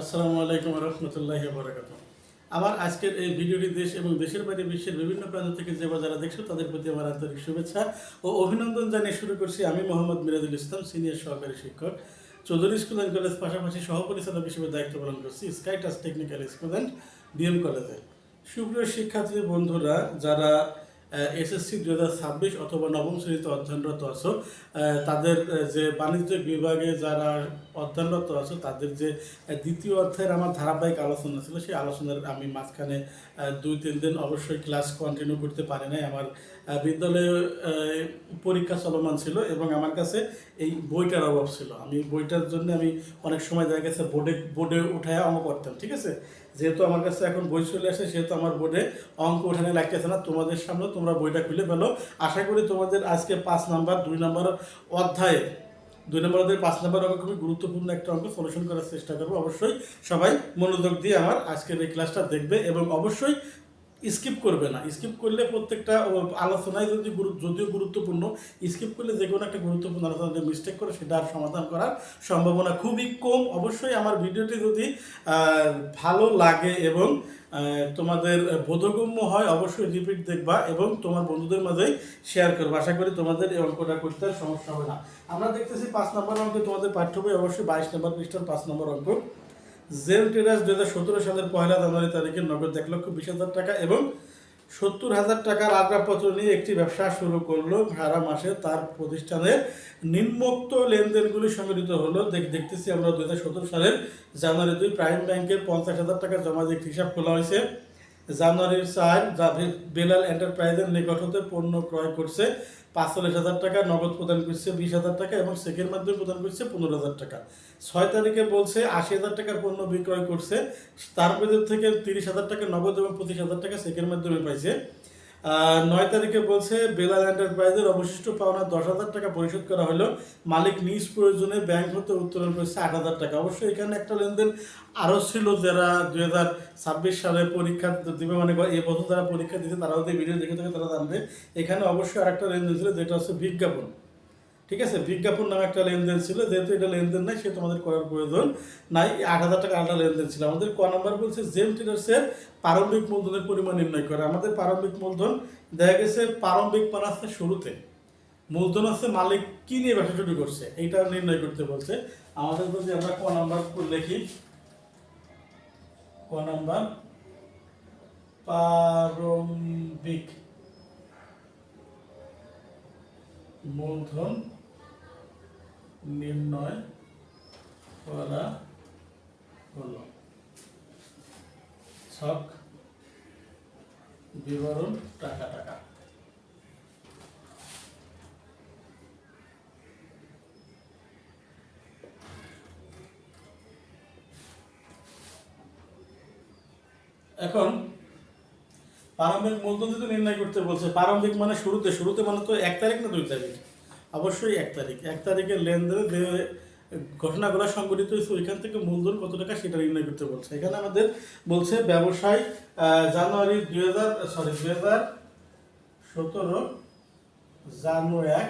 আসসালামু আলাইকুম রহমতুল্লাহ বরাকাত আমার আজকের এই ভিডিওটি দেশ এবং দেশের বাইরে বিশ্বের বিভিন্ন প্রান্ত থেকে যে যারা দেখছ, তাদের প্রতি আমার আন্তরিক শুভেচ্ছা ও অভিনন্দন জানিয়ে শুরু করছি। আমি মোহাম্মদ মিরাজুল ইসলাম, সিনিয়র সহকারী শিক্ষক। চৌধুরী স্কুল অ্যান্ড কলেজ পাশাপাশি সহপরিচালক হিসেবে দায়িত্ব পালন করছি স্কাইটাস টেকনিক্যাল স্কুল স্টুডেন্ট, ডিএম কলেজে। সুপ্রিয় শিক্ষার্থী বন্ধুরা, যারা এসএসসি দু হাজার ছাব্বিশ অথবা নবম শ্রেণীতে অধ্যয়নরত আছো। তাদের যে বাণিজ্য বিভাগে যারা অধ্যয়নরত আছো, তাদের যে দ্বিতীয় অধ্যায়ের আমার ধারাবাহিক আলোচনা ছিল, সেই আলোচনার আমি মাঝখানে দুই, তিন দিন অবশ্যই ক্লাস কন্টিনিউ করতে পারি নাই। আমার বিদ্যালয়ে পরীক্ষা চলমান ছিল এবং আমার কাছে এই বইটার অভাব ছিল। আমি বইটার জন্য আমি অনেক সময় দেখা গেছে বোর্ডে বোর্ডে উঠায় অঙ্ক করতাম, ঠিক আছে? যেহেতু আমার কাছে এখন বই চলে আসে, সেহেতু আমার বোর্ডে অঙ্ক ওঠানে লাগতেছে না, তোমাদের সামনে তোমরা বইটা খুলে ফেলো। আশা করি তোমাদের আজকে পাঁচ নাম্বার, দুই নাম্বার অধ্যায়ে, দুই নম্বর অধ্যায়ে পাঁচ নম্বর অঙ্ক খুবই গুরুত্বপূর্ণ একটা অঙ্ক সলিউশন করার চেষ্টা করব। অবশ্যই সবাই মনোযোগ দিয়ে আমার আজকের এই ক্লাসটা দেখবে এবং অবশ্যই স্কিপ করবে না। স্কিপ করলে প্রত্যেকটা আলোচনায় যদি যদিও গুরুত্বপূর্ণ, স্কিপ করলে যে কোনো একটা গুরুত্বপূর্ণ আলোচনা যদি মিস্টেক করে, সেটা আর সমাধান করার সম্ভাবনা খুবই কম। অবশ্যই আমার ভিডিওটি যদি ভালো লাগে এবং তোমাদের বোধগম্য হয়, অবশ্যই রিপিট দেখবা এবং তোমার বন্ধুদের মাঝে শেয়ার করব। আশা করি তোমাদের এই অঙ্কটা করতে সমস্যা হবে না। আমরা দেখতেছি পাঁচ নম্বর অঙ্কে তোমাদের পাঠ্য বই অবশ্যই বাইশ নম্বর পৃষ্ঠার পাঁচ নম্বর অঙ্ক। জেল টেরাস দু হাজার সতেরো সালের পয়লা জানুয়ারি তারিখে নগদ এক লক্ষ বিশ হাজার টাকা এবং সত্তর হাজার টাকার আসবাবপত্র নিয়ে একটি ব্যবসা শুরু করল ভাড়া মাসে। তার প্রতিষ্ঠানের নিম্নোক্ত লেনদেনগুলি সংগঠিত হলো। দেখ- দেখতেছি আমরা দু হাজার সতেরো সালের জানুয়ারি দুই, প্রাইম ব্যাংকের পঞ্চাশ হাজার টাকা জমা দিয়ে হিসাব খোলা হয়েছে। জানুয়ারির চার বেলাল এন্টারপ্রাইজের নিকট হতে পণ্য ক্রয় করছে। পাঁচচল্লিশ হাজার টাকা, নগদ প্রদান করছে বিশ হাজার টাকা এবং চেকের মাধ্যমে প্রদান করছে পনেরো হাজার টাকা। ছয় তারিখে বলছে আশি হাজার টাকার পণ্য বিক্রয় করছে, তার ভেতর থেকে তিরিশ হাজার টাকা নগদ এবং পঁচিশ হাজার টাকা চেকের মাধ্যমে পাইছে। নয় তারিখে বলছে বেলাল এন্টারপ্রাইজের অবশিষ্ট পাওনা দশ হাজার টাকা পরিশোধ করা হলো। মালিক নিজ প্রয়োজনে ব্যাংক হতে উত্তোলন করেছে আট হাজার টাকা। অবশ্যই এখানে একটা লেনদেন আরও ছিল যারা দুই হাজার ছাব্বিশ সালে পরীক্ষা দিবে মানে এই বছর যারা পরীক্ষা দিতে তারা যদি ভিডিও দেখে থাকে তারা জানবে। এখানে অবশ্যই আরেকটা লেনদেন ছিল, যেটা হচ্ছে বিজ্ঞাপন। ঠিক আছে? বিজ্ঞাপন নামে একটা লেনদেন ছিল, যেহেতু এটা লেনদেন নাই, সে তোমাদের করার প্রয়োজন নাই। আট হাজার টাকা আলাদা লেনদেন ছিল। আমাদের ক নাম্বার বলছে, জেম ট্রেডার্সের প্রারম্ভিক মূলধনের পরিমাণ নির্ণয় করে। আমাদের প্রারম্ভিক মূলধন, দেখা গেছে প্রারম্ভিক মানে আসছে শুরুতে। মূলধন হচ্ছে মালিক কি নিয়ে ব্যবসা শুরু করছে, এইটা নির্ণয় করতে বলছে। আমাদের যদি আমরা ক নাম্বার লিখি। ক নাম্বার, প্রারম্ভিক মূলধন নির্ণয় করা হলো। ছক, বিবরণ, টাকা টাকা। এখন, প্রারম্ভিক মূলধন যদি নির্ণয় করতে বলছে। প্রারম্ভিক মানে শুরুতে শুরুতে মানে তো এক তারিখ না দুই তারিখ? অবশ্যই এক তারিখ। এক তারিখের লেনদেনে যে ঘটনাগুলো সংঘটিত হয়েছে, ওইখান থেকে মূলধন কত টাকা সেটা নির্ণয় করতে বলছে। এখানে আমাদের বলছে ব্যবসায় জানুয়ারি দুই হাজার সরি দুই হাজার সতেরো জানু এক,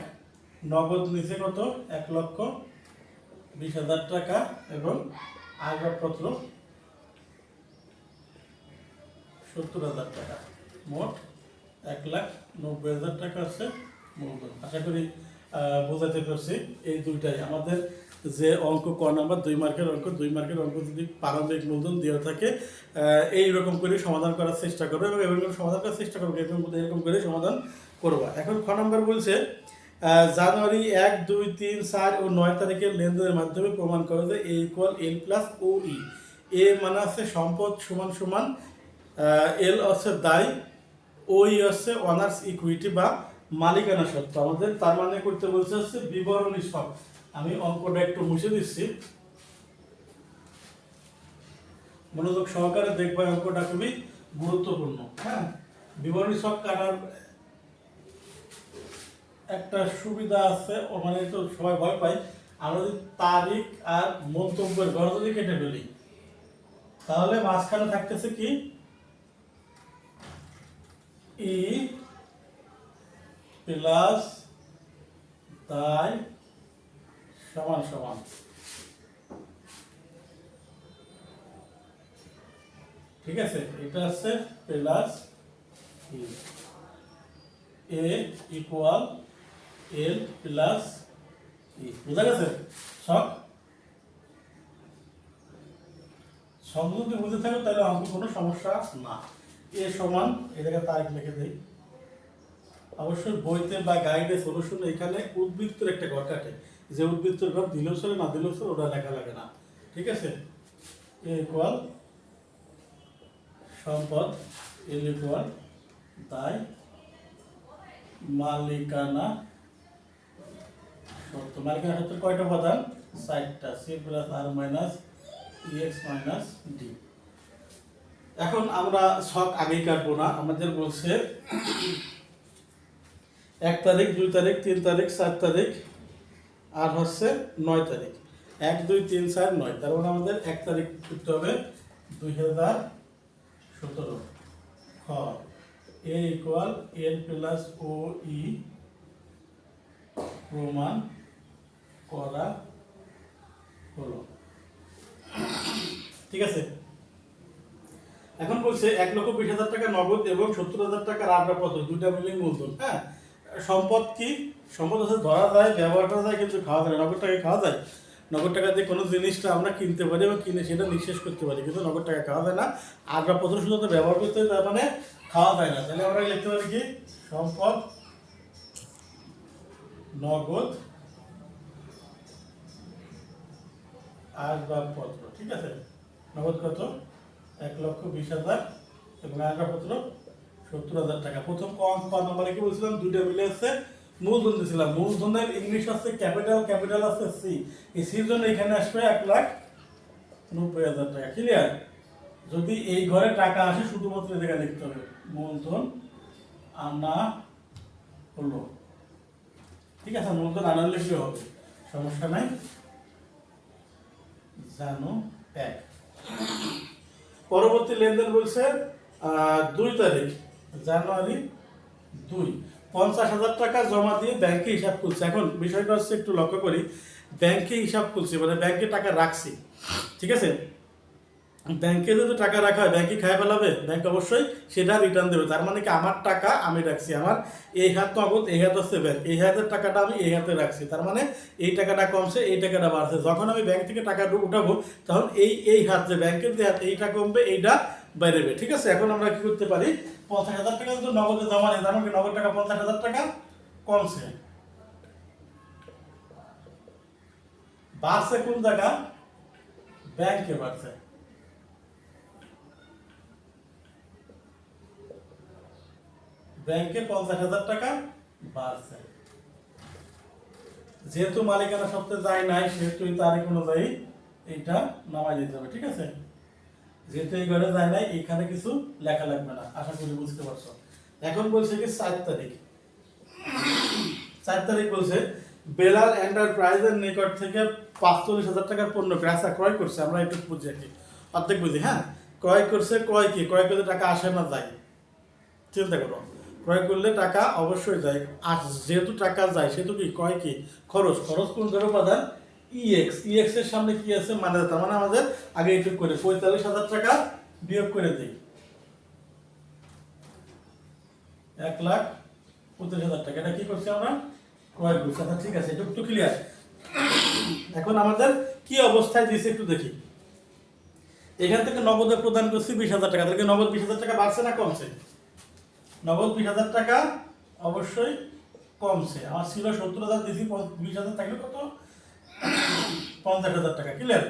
নগদ নিচে কত? এক লক্ষ বিশ হাজার টাকা এবং আসবাবপত্র সত্তর হাজার টাকা। মোট এক লাখ নব্বই হাজার টাকা আছে মূলধন। আশা করি বোঝাতে পারছি এই দুইটাই। আমাদের যে অঙ্ক ক নাম্বার দুই মার্কের অঙ্ক দুই মার্কের অঙ্ক যদি প্রারম্ভিক মূলধন দেওয়া থাকে আহ, এই রকম করে সমাধান করার চেষ্টা করবে এবং এরকম সমাধান করার চেষ্টা করবে এরকম এরকম করে সমাধান করবা। এখন খ নাম্বার বলছে জানুয়ারি এক দুই তিন চার ও নয় তারিখের লেনদেনের মাধ্যমে প্রমাণ করে যে এ ইকুয়াল এল প্লাস ও ই এ মানে আছে সম্পদ সমান সমান এল হচ্ছে দায় ওই হচ্ছে অনার্স ইকুইটি বা মালিকানা সত্ত্ব। আমাদের তার মানে করতে বলছে হচ্ছে বিবরণী সব। আমি অঙ্কটা একটু মুছে দিচ্ছি। মনোযোগ সহকারে দেখবা অঙ্কটা খুবই গুরুত্বপূর্ণ। হ্যাঁ? বিবরণী সব কাটার একটা সুবিধা আছে মানে তো সবাই ভয় পায়। আমরা যদি তারিখ আর মন্তব্যের ঘর যদি কেটে ফেলি, তাহলে মাঝখানে থাকতেছে কি? ই প্লাস তাই সমান সমান। ঠিক আছে? এটা হচ্ছে plus A equal L plus E বুঝা গেছে? সব? সব যদি বুঝে থাকো, তাহলে অঙ্ক কোনো সমস্যা না। এ সমান এটাকে তারিখ লিখে দেই। অবশ্যই বইতে বা গাইডে সলিউশন এখানে উদ্বৃত্তের একটা ঘর কাটে। যে উদ্বৃত্তের ঘর দিলেও চলে, না দিলেও চলে, ওটা লেখা লাগে না। ঠিক আছে? এ ইকুয়াল সম্পদ, এল ইকুয়াল তাই মালিকানা সত্য। মালিকানা সত্য কয়টা উপাদান ষাটটা C plus R minus E X minus D. এখন আমরা শখ আগেই কাটবো না। আমাদের বলছে এক তারিখ, দুই তারিখ, তিন তারিখ, চার তারিখ, আর হচ্ছে নয় তারিখ। এক, দুই, তিন, চার, নয়। তার মানে আমাদের এক তারিখ করতে হবে দুই হাজার সতেরো। খ, এ equal L plus O E প্রমাণ করা হলো। ঠিক আছে? এখন বলছে এক লক্ষ বিশ হাজার টাকা নগদ এবং সত্তর হাজার টাকার আসবাবপত্র দুইটা মিলে মূলধন হ্যাঁ? সম্পদ কি? সম্পদ হচ্ছে ধরা যায় ব্যবহার করা যায় কিন্তু খাওয়া যায়। নগদ টাকায় খাওয়া যায়? নগদ টাকা দিয়ে কোনো জিনিসটা আমরা কিনতে পারি এবং কিনে সেটা নিঃশেষ করতে পারি কিন্তু নগদ টাকা খাওয়া যায় না। আসবাবপত্র শুধু ব্যবহার করতে হয়, তার মানে খাওয়া যায় না। তাহলে আমরা লিখতে পারি কি? সম্পদ নগদ আসবাবপত্র। ঠিক আছে? নগদ কত? এক লক্ষ বিশ হাজার এবং আসবাবপত্র সত্তর হাজার টাকা। প্রথম ক নম্বরে কি বলছিলাম? দুইটা মিলে আছে, মূলধন দিয়েছিলাম মূলধনের ইংলিশ আছে, ক্যাপিটাল ক্যাপিটাল আছে সি এই সির জন্য এখানে আসবে এক লাখ নব্বই হাজার টাকা। ক্লিয়ার যদি এই ঘরে টাকা আসে, শুধুমাত্র এই জায়গায় লিখতে হবে। মূলধন আনা হলো। ঠিক আছে, মূলধন আনা লিখলে হবে? সমস্যা নাই। জানো এক পরবর্তী লেনদেন বলছে দুই তারিখ। জানুয়ারি দুই। পঞ্চাশ হাজার টাকা জমা দিয়ে ব্যাংকে হিসাব খুলছে। এখন বিষয়টা হচ্ছে একটু লক্ষ্য করি। ব্যাংকে হিসাব খুলছি মানে ব্যাংকে টাকা রাখছি। ঠিক আছে? ব্যাংকে যদি টাকা রাখা হয়, ব্যাংকে খায় ফেলাবে? ব্যাংক অবশ্যই সেটা রিটার্ন দেবে। তার মানে কি? আমার টাকা আমি রাখছি। আমার এই হাত তো নগদ, এই হাত হচ্ছে ব্যাংক। এই হাতের টাকাটা আমি এই হাতে রাখছি। তার মানে এই টাকাটা কমছে, এই টাকাটা বাড়ছে। যখন আমি ব্যাংক থেকে টাকা উঠাবো, তখন এই এই হাত যে ব্যাংকের যে হাত, এইটা কমবে, এইটা বেড়েবে। ঠিক আছে? এখন আমরা কি করতে পারি? পঞ্চাশ হাজার টাকা যদি নগদে জমা নেই তার নগদ টাকা পঞ্চাশ হাজার টাকা কমছে। বাড়ছে কোন জায়গা? ব্যাংকে বাড়ছে। ব্যাংকে পঞ্চাশ হাজার টাকা বাড়ছে। যেহেতু মালিকানা সত্ত্বে যায় নাই, সেহেতু তারিখ অনুযায়ী এইটা নামাই দিতে হবে, ঠিক আছে? যেহেতু এই ঘরে যায় নাই, এখানে কিছু লেখা লাগবে না। আশা করি বুঝতে পারছ। এখন বলছে কি চার তারিখ। চার তারিখ বলছে, বেলাল এন্টারপ্রাইজের নিকট থেকে পাঁচচল্লিশ হাজার টাকার পণ্য গ্রাসা ক্রয় করছে। আমরা একটু বুঝি আর কি। অর্ধেক বুঝি হ্যাঁ? ক্রয় করছে, ক্রয় কি? ক্রয় করলে টাকা আসে না যায়। চিন্তা করো। ক্রয় করলে টাকা অবশ্যই যায়। আর যেহেতু টাকা যায়, সেহেতু কি? ক্রয় কি? খরচ। খরচ কোন ধরো উপাদান? ইএক্স ইএক্স এর সামনে কি আছে? মানে তার মানে আমাদের আগে একটু করে পঁয়তাল্লিশ হাজার টাকা বিয়োগ করে দিই। এক লাখ পঁচিশ হাজার টাকা। এটা কি করছি আমরা? ক্রয় করছি। আচ্ছা ঠিক আছে, এটুকু তো ক্লিয়ার এখন আমাদের কি অবস্থায় দিয়েছে একটু দেখি। এখান থেকে নগদে প্রদান করছি বিশ হাজার টাকা। তাহলে নগদ বিশ হাজার টাকা বাড়ছে না কমছে? নগদ বিশ হাজার টাকা অবশ্যই কমছে। আমার ছিল সত্তর হাজার দিয়েছি বিশ হাজার থাকলে কত? পঞ্চাশ হাজার টাকা ক্লিয়ার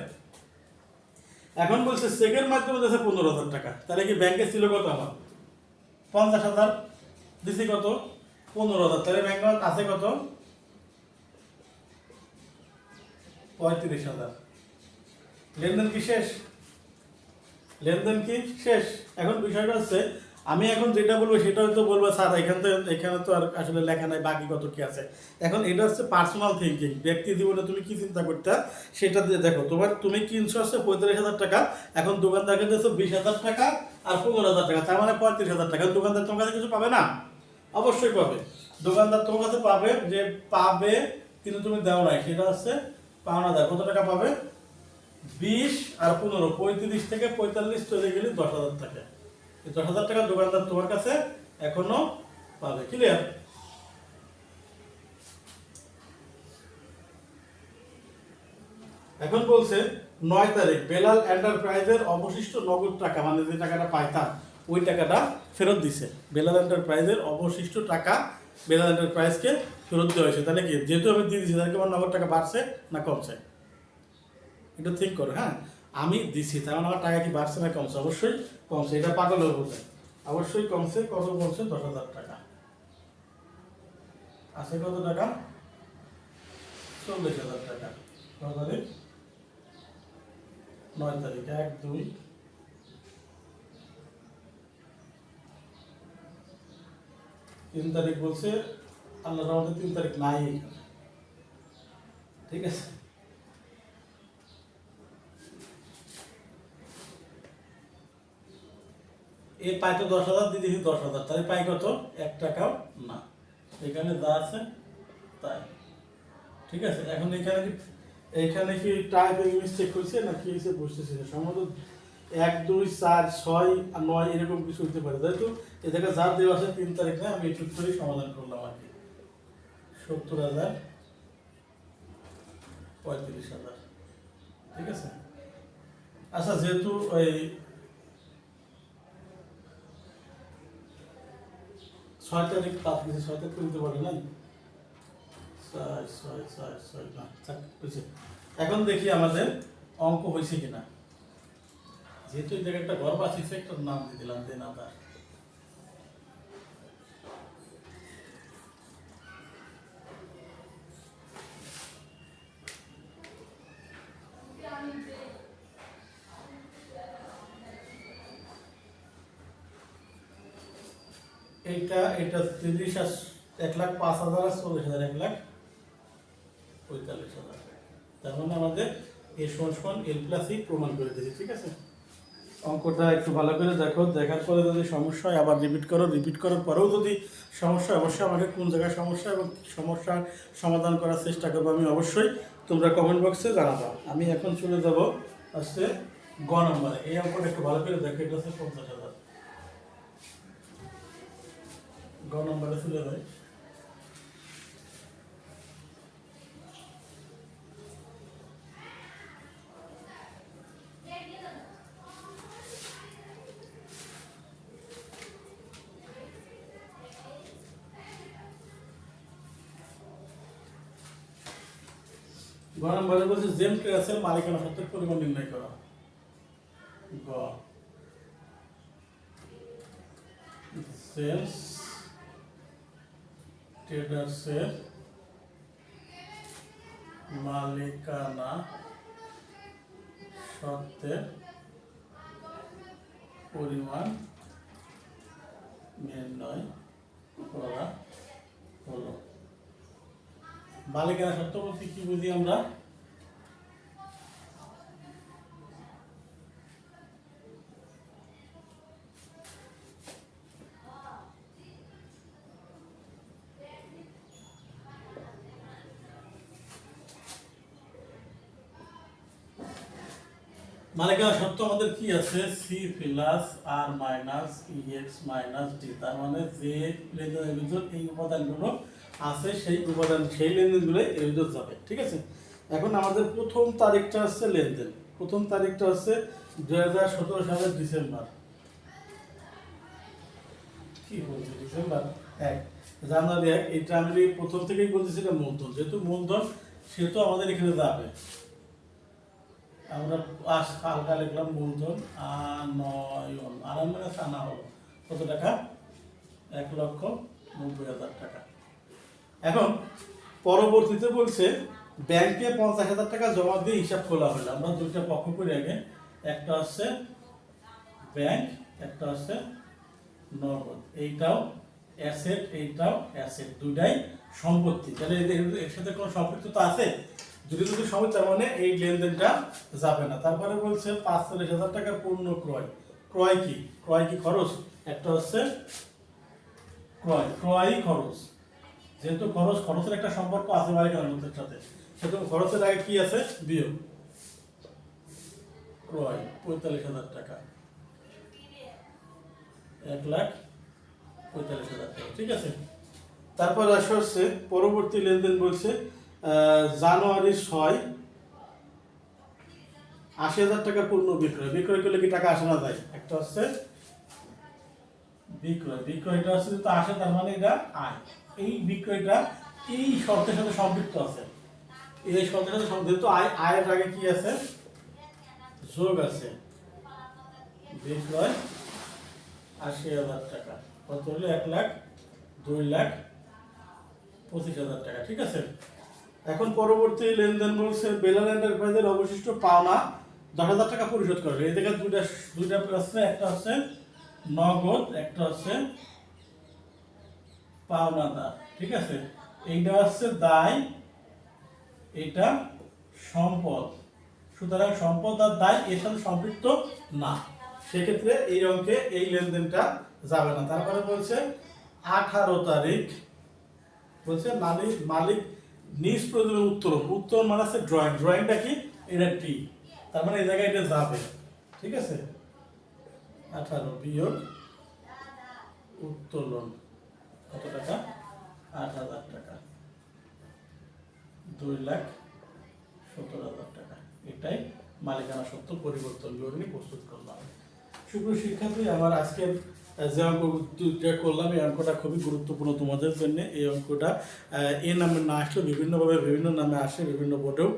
এখন বলছে চেকের মাধ্যমে দিয়েছে পনেরো হাজার টাকা, তাহলে কি ব্যাংকে ছিল কত আমার? পঞ্চাশ হাজার, দিছি কত? পনেরো হাজার, তাহলে ব্যাংক আছে কত? পঁয়ত্রিশ হাজার। লেনদেন কি শেষ? লেনদেন কি শেষ? এখন বিষয়টা হচ্ছে আমি এখন যেটা বলব সেটা হয়তো বলব, স্যার, এখান থেকে এখানে তো আর আসলে লেখা নাই, বাকি কত কি আছে। এখন এটা হচ্ছে পার্সোনাল থিঙ্কিং ব্যক্তি জীবনে তুমি কি চিন্তা করতে, সেটা দিয়ে দেখো, তোমার তুমি কিনছো হচ্ছে পঁয়তাল্লিশ হাজার টাকা, এখন দোকানদারকে দিয়েছ বিশ হাজার টাকা আর পনেরো হাজার টাকা, তার মানে পঁয়ত্রিশ হাজার টাকা। দোকানদার তোমার কাছে কিছু পাবে না? অবশ্যই পাবে। দোকানদার তোমার কাছে পাবে যে পাবে, কিন্তু তুমি দাও নাই, সেটা হচ্ছে পাওনা দেয় কত টাকা পাবে? বিশ আর পনেরো, পঁয়ত্রিশ থেকে পঁয়তাল্লিশ চলে গেলে দশ হাজার টাকা। দশ হাজার টাকা দোকানদার তোমার কাছে এখনও পাবে ক্লিয়ার এখন বলছে, নয় তারিখ, বেলাল এন্টারপ্রাইজের অবশিষ্ট নগদ টাকা মানে যে টাকাটা পাইতাম ওই টাকাটা ফেরত দিছে। বেলাল এন্টারপ্রাইজের অবশিষ্ট টাকা বেলাল এন্টারপ্রাইজকে ফেরত দেওয়া হয়েছে। তাহলে কি, যেহেতু আমি দিয়ে দিচ্ছি তাহলে কি আমার নগদ টাকা বাড়ছে না কমছে? একটু থিঙ্ক করো হ্যাঁ? আমি দিছি, তার মানে আমার টাকা কি বাড়ছে না কমছে? অবশ্যই কমছে, এটা পাগলের বোঝে অবশ্যই কমছে, কত কমছে? দশ হাজার টাকা। আছে কত টাকা? চল্লিশ হাজার টাকা। কত তারিখ? নয় তারিখ, এক, দুই। তিন তারিখ বলছে আল্লাহ তিন তারিখ নাই ঠিক আছে? এ পাই তো দশ হাজার দিয়েছি দশ হাজার। তাহলে পাই কত? এক টাকাও না। এখানে যা আছে, তাই। ঠিক আছে? এখন এখানে কি এইখানে কি টাইপিং মিস্টেক হয়েছে না কি হয়েছে বুঝতেছি না। সম্ভবত এক, দুই, চার, ছয় আর নয় এরকম কিছু হতে পারে। তাই তো? এ জায়গায় যা দেওয়া আছে তিন তারিখে আমি একটু করেই সমাধান করলাম আর কি। সত্তর হাজার, পঁয়ত্রিশ হাজার। ঠিক আছে? আচ্ছা যেহেতু ওই ছয় তারিখ তাপ গেছে ছয় তারিখ তুলতে পারে নাই। ছয় ছয় ছয় ছয়, না হয়েছে এখন দেখি আমাদের অঙ্ক হয়েছে কিনা। যেহেতু এই জায়গায় একটা গর্ব আছে একটা নাম দিয়ে দিলাম দেন আদার এইটা এটা তিরিশ আর এক লাখ পাঁচ হাজার আর চল্লিশ হাজার, এক লাখ পঁয়তাল্লিশ হাজার। তার মানে আমাদের এই সমান এল প্লাস ই প্রমাণ করে দিয়েছি, ঠিক আছে? অঙ্কটা একটু ভালো করে দেখো, দেখার পরে যদি সমস্যা হয়, আবার রিপিট করো রিপিট করার পরেও যদি সমস্যা অবশ্যই আমাকে কোন জায়গায় সমস্যা এবং সমস্যার সমাধান করার চেষ্টা করব, আমি অবশ্যই তোমরা কমেন্ট বক্সে জানাব। আমি এখন চলে যাব আজকে গ নম্বরে। এই অঙ্কটা একটু ভালো করে দেখো, এটা হচ্ছে পঞ্চাশ হাজার। গ নম্বরে চলে যায়। গরম বাজে বলছে, জেম ক্লাসের মালিকানা সত্ত্বের পরিমাণ নির্ণয় করা। গ। জেমস ট্রেডার্সের মালিকানা সত্ত্বের পরিমাণ নির্ণয় করা হলো। মালিকানা সত্ত্ব বলতে কি বুঝি আমরা? মালিকানা সত্য আমাদের কি আছে? C plus R minus E X minus D তার মানে যে লেনদেনের ভিতর এই উপাদানগুলো আছে, সেই উপাদান, সেই লেনদেনগুলো এর ভিতর যাবে, ঠিক আছে? এখন আমাদের প্রথম তারিখটা হচ্ছে লেনদেন। প্রথম তারিখটা হচ্ছে দুই হাজার সতেরো সালের ডিসেম্বর। কি বলছে ডিসেম্বর? এক। জানুয়ারি এক, এটা আমি প্রথম থেকেই বলতেছি এটা মূলধন। যেহেতু মূলধন, সেহেতু আমাদের এখানে যাবে। আমরা আজ হালকা লিখলাম মূলধন আনয়ন আনয়ন মানে আনা হলো। কত টাকা? এক লক্ষ নব্বই হাজার টাকা। এখন, পরবর্তীতে বলছে, ব্যাংকে পঞ্চাশ হাজার টাকা জমা দিয়ে হিসাব খোলা হলো। আমরা দুইটা পক্ষ করি আগে। একটা হচ্ছে ব্যাংক, একটা হচ্ছে নগদ। এইটাও অ্যাসেট এইটাও অ্যাসেট দুইটাই সম্পত্তি। তাহলে এদের এর সাথে কোনো সম্পৃক্ততা আছে? যদি যদি সময়, তার মানে এই লেনদেনটা যাবে না। তারপরে বলছে হাজার টাকার ক্রয়। ক্রয় কি? ক্রয় কি খরচ? একটা হচ্ছে ক্রয়। খরচ। যেহেতু খরচ, খরচের একটা সম্পর্ক আছে সাথে। সেহেতু খরচের আগে কি আছে? বিয়োগ। ক্রয়, পঁয়তাল্লিশ হাজার টাকা। এক লাখ পঁয়তাল্লিশ হাজার টাকা, ঠিক আছে? তারপর আসা হচ্ছে, পরবর্তী লেনদেন বলছে জানুয়ারি ছয়। আশি হাজার টাকা পূর্ণ বিক্রয়। বিক্রয় করলে কি টাকা আসে না যায়? একটা হচ্ছে বিক্রয়। বিক্রয়টা হচ্ছে তো আসে, তার মানে এটা আয়। এই বিক্রয়টা এই শর্তের সাথে সম্পৃক্ত আছে। এই শর্তের সাথে সম্পৃক্ত। আয়, আয়ের আগে কি আছে? যোগ আছে। বিক্রয় আশি হাজার টাকা। কত হলো? এক লাখ, দুই লাখ পঁচিশ হাজার টাকা। ঠিক আছে? এখন পরবর্তী লেনদেন বলছে বেলাল এন্টারপ্রাইজের অবশিষ্ট পাওনা দশ হাজার টাকা পরিশোধ করবে এই জায়গায় দুইটা দুইটা আছে, একটা হচ্ছে নগদ, একটা হচ্ছে পাওনাদার, ঠিক আছে? এইটা হচ্ছে দায়, এটা সম্পদ। সুতরাং সম্পদ আর দায় এর সাথে সম্পৃক্ত না। সেক্ষেত্রে এই অঙ্কে এই লেনদেনটা যাবে না। তারপরে বলছে আঠারো তারিখ, বলছে মালিক মালিক নিজ প্রয়োজনে উত্তরণ। উত্তরণ মানে আছে ড্রয়িং ড্রয়িংটা কি? এটা টি তার মানে এই জায়গায় এটা যাবে। ঠিক আছে? আঠারো বিয়োগ উত্তোলন। কত টাকা? আট হাজার টাকা। দুই লাখ সত্তর হাজার টাকা। এটাই মালিকানা সত্ত্ব পরিবর্তন বিবরণী প্রস্তুত করলাম। সুপ্রিয় শিক্ষার্থী, আমার আজকের যে অঙ্কটা করলাম, এই অঙ্কটা খুবই গুরুত্বপূর্ণ তোমাদের জন্য। এই অঙ্কটা এই নামে না আসলে বিভিন্নভাবে বিভিন্ন নামে আসে, বিভিন্ন বোর্ডেও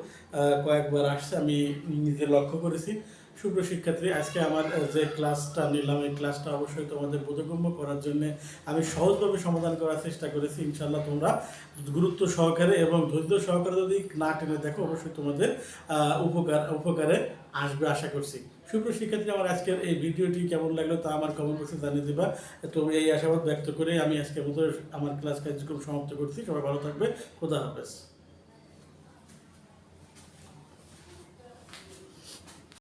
কয়েকবার আসছে, আমি নিজে লক্ষ্য করেছি। সুপ্রিয় শিক্ষার্থী, আজকে আমার যে ক্লাসটা নিলাম, এই ক্লাসটা অবশ্যই তোমাদের বোধগম্য করার জন্য আমি সহজভাবে সমাধান করার চেষ্টা করেছি ইনশাল্লাহ তোমরা গুরুত্ব সহকারে এবং ধৈর্য সহকারে যদি না টেনে দেখো, অবশ্যই তোমাদের উপকার, উপকারে আসবে, আশা করছি। সুপ্রিয় শিক্ষার্থী আমার আজকের এই ভিডিওটি কেমন লাগল তা আমার কমেন্ট বক্সে জানিয়ে দেবা। তো এই আশাবাদ ব্যক্ত করে আমি আজকে মতো আমার ক্লাস কার্যক্রম সমাপ্ত করছি। সবাই ভালো থাকবে। খোদা হাফেজ।